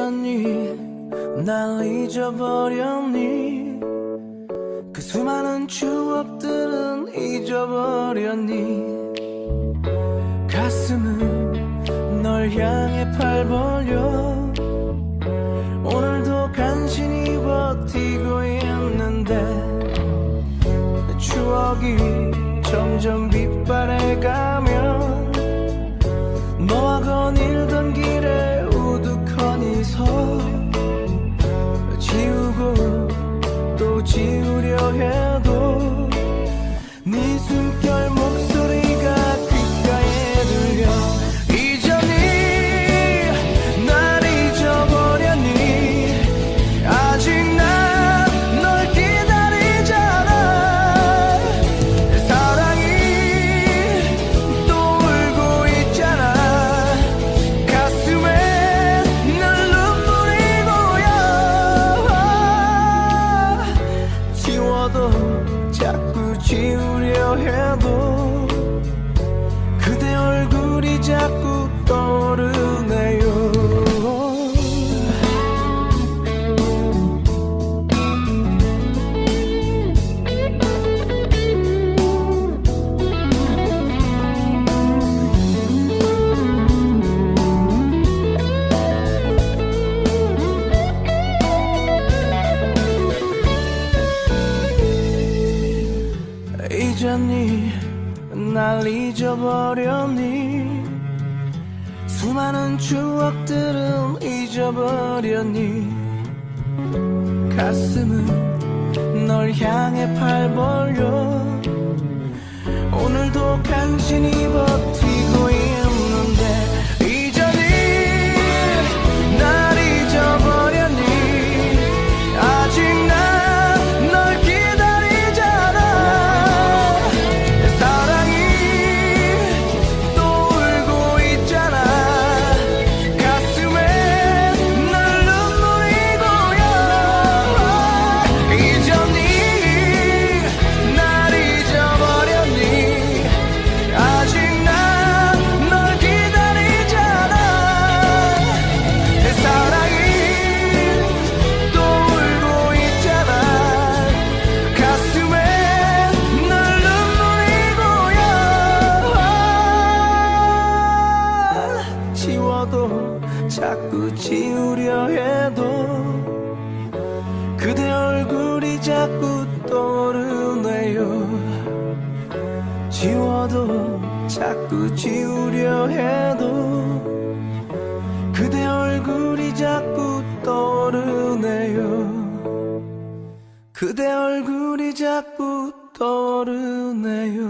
잊었니? 날 잊어버렸니? 그 수많은 추억들은 잊어버렸니? 가슴은 널 향해 팔 벌려 지우려 해 잊었니 날 잊어버렸니 수많은 추억들은 잊어버렸니 가슴은 널 향해 팔 벌려 오늘도 간신히 버티 자꾸 지우려 해도 그대 얼굴이 자꾸 떠오르네요. 지워도 자꾸 지우려 해도 그대 얼굴이 자꾸 떠오르네요. 그대 얼굴이 자꾸 떠오르네요